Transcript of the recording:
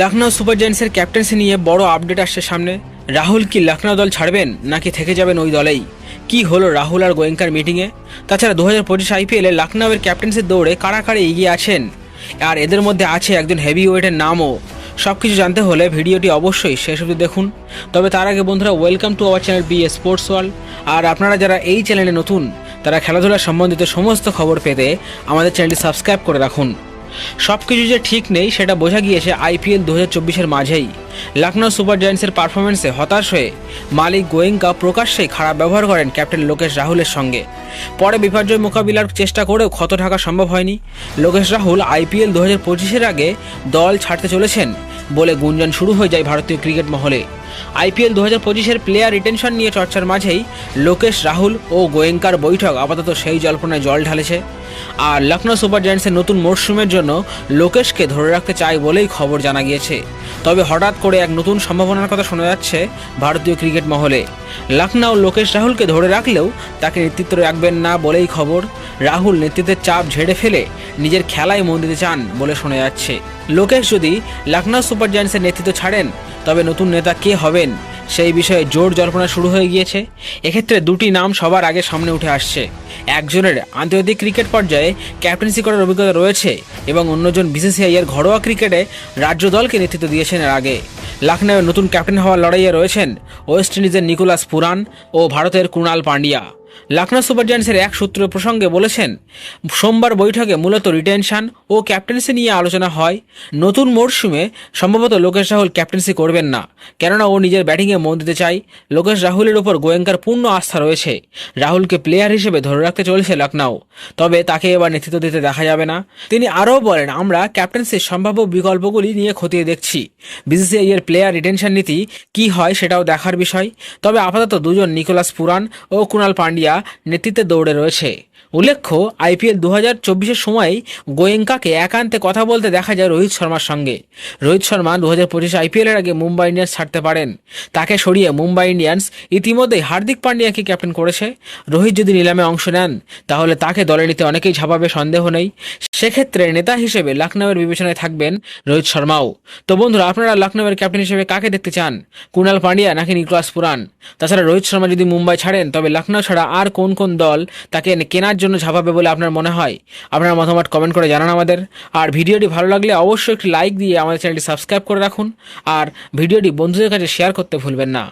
Lucknow super জায়ান্টসের captaincy নিয়ে বড় update আসছে সামনে। রাহুল কি লখনৌ দল ছাড়বেন নাকি থেকে যাবেন ওই দলেই? কি হলো রাহুল আর গোয়েঙ্কার মিটিংয়ে? তাছাড়া দু হাজার পঁচিশ আইপিএলে লখনৌয়ের ক্যাপ্টেন্সির দৌড়ে কারা কারা এগিয়ে আছেন? আর এদের মধ্যে আছে একজন হেভি ওয়েটের নামও। সব কিছু জানতে হলে ভিডিওটি অবশ্যই শেষ অবধি দেখুন। তবে তার আগে বন্ধুরা welcome to our channel B A sports world আর আপনারা যারা এই চ্যানেলে নতুন, তারা খেলাধুলা সম্বন্ধিত সমস্ত খবর পেতে আমাদের চ্যানেলটি সাবস্ক্রাইব করে রাখুন। সব কিছু যে ঠিক নেই সেটা বোঝা গিয়েছে আইপিএল দু হাজার মাঝেই। লখনৌ সুপার জায়ান্টসের পারফরমেন্সে হতাশ হয়ে মালিক গোয়েঙ্কা প্রকাশ্যেই খারাপ ব্যবহার করেন ক্যাপ্টেন লোকেশ রাহুলের সঙ্গে। পরে বিপর্যয় মোকাবিলার চেষ্টা করেও ক্ষত ঢাকা সম্ভব হয়নি। লোকেশ রাহুল আইপিএল দু হাজার পঁচিশের আগে দল ছাড়তে চলেছেন বলে গুঞ্জন শুরু হয়ে যায় ভারতীয় ক্রিকেট মহলে। আইপিএল দু হাজার পঁচিশের প্লেয়ার রিটেনশন নিয়ে চর্চার মাঝেই লোকেশ, রাহুল ও গোয়েঙ্কার বৈঠক আপাতত সেই জল্পনায় জল ঢালেছে। আর লখনৌ সুপার জায়ান্টসের নতুন মরশুমের জন্য লোকেশকে ধরে রাখতে চায় বলেই খবর জানা গিয়েছে। তবে হঠাৎ করে এক নতুন সম্ভাবনার কথা শোনা যাচ্ছে ভারতীয় ক্রিকেট মহলে। লখনৌ লোকেশ, রাহুলকে ধরে রাখলেও তাকে নেতৃত্ব রাখবেন না বলেই খবর রাহুল নেতৃত্বের চাপ ঝেড়ে ফেলে নিজের খেলায় মন দিতে চান বলে শোনা যাচ্ছে। লোকেশ যদি লখনৌ সুপার জায়ান্টসের নেতৃত্ব ছাড়েন, তবে নতুন নেতা কে হবেন? সেই বিষয়ে জোর জল্পনা শুরু হয়ে গিয়েছে। এক্ষেত্রে দুটি নাম সবার আগে সামনে উঠে আসছে। একজনের আন্তর্জাতিক ক্রিকেট পর্যায়ে ক্যাপ্টেন্সি করার অভিজ্ঞতা রয়েছে এবং অন্যজন বিসিসিআই এর ঘরোয়া ক্রিকেটে রাজ্য দলকে নেতৃত্ব দিয়েছেন এর আগে। লখনৌয়ের নতুন ক্যাপ্টেন হওয়ার লড়াইয়ে রয়েছেন ওয়েস্ট ইন্ডিজের নিকোলাস পুরান ও ভারতের কুণাল পান্ডিয়া। লখনৌ সুপার জায়ান্টসের এক সূত্র প্রসঙ্গে বলেছেন, সোমবার বৈঠকে মূলত রিটেনশন ও ক্যাপ্টেন্সি নিয়ে আলোচনা হয়। নতুন মরশুমে সম্ভবত লোকেশ রাহুল ক্যাপ্টেন্সি করবেন না, কেননা ও নিজের ব্যাটিংয়ে মন দিতে চায়। লোকেশ রাহুলের উপর গোয়েঙ্কার পূর্ণ আস্থা রয়েছে। রাহুলকে প্লেয়ার হিসেবে ধরে রাখতে চলেছে লখনৌ তবে তাকে এবার নেতৃত্ব দিতে দেখা যাবে না। তিনি আরও বলেন, আমরা ক্যাপ্টেন্সির সম্ভাব্য বিকল্পগুলি নিয়ে খতিয়ে দেখছি। বিসিসিআই এর প্লেয়ার রিটেনশন নীতি কি হয় সেটাও দেখার বিষয়। তবে আপাতত দুজন নিকোলাস পুরান ও কুণাল পান্ডিয়া নেতৃত্বে দৌড়ে রয়েছে। উল্লেখ্য, আইপিএল দু হাজার চব্বিশের সময় গোয়েঙ্কাকে একান্তে কথা বলতে দেখা যায় রোহিত শর্মার সঙ্গে। রোহিত শর্মা দু হাজার পঁচিশ আইপিএলের আগে মুম্বাই ইন্ডিয়ান্স ছাড়তে পারেন। তাকে সরিয়ে মুম্বাই ইন্ডিয়ান্স ইতিমধ্যেই হার্দিক পান্ডিয়াকে ক্যাপ্টেন করেছে। রোহিত যদি নিলামে অংশ নেন, তাহলে তাকে দলে নিতে অনেকেই ঝাপাবে, সন্দেহ নেই। সেক্ষেত্রে নেতা হিসেবে লখনৌয়ের বিবেচনায় থাকবেন রোহিত শর্মাও। তো বন্ধুরা, আপনারা লখনৌয়ের ক্যাপ্টেন হিসেবে কাকে দেখতে চান? কুণাল পান্ডিয়া নাকি নিকোলাস পুরান? তাছাড়া রোহিত শর্মা যদি মুম্বাই ছাড়েন, তবে লখনৌ ছাড়া আর কোন কোন দল তাকে কেনার জন্য ঝাঁপাবে বলে আপনার মনে হয়? আপনার মতামত কমেন্ট করে জানান আমাদের। আর ভিডিওটি ভালো লাগলে অবশ্যই একটি লাইক দিয়ে আমাদের চ্যানেলটি সাবস্ক্রাইব করে রাখুন। আর ভিডিওটি বন্ধুদের কাছে শেয়ার করতে ভুলবেন না।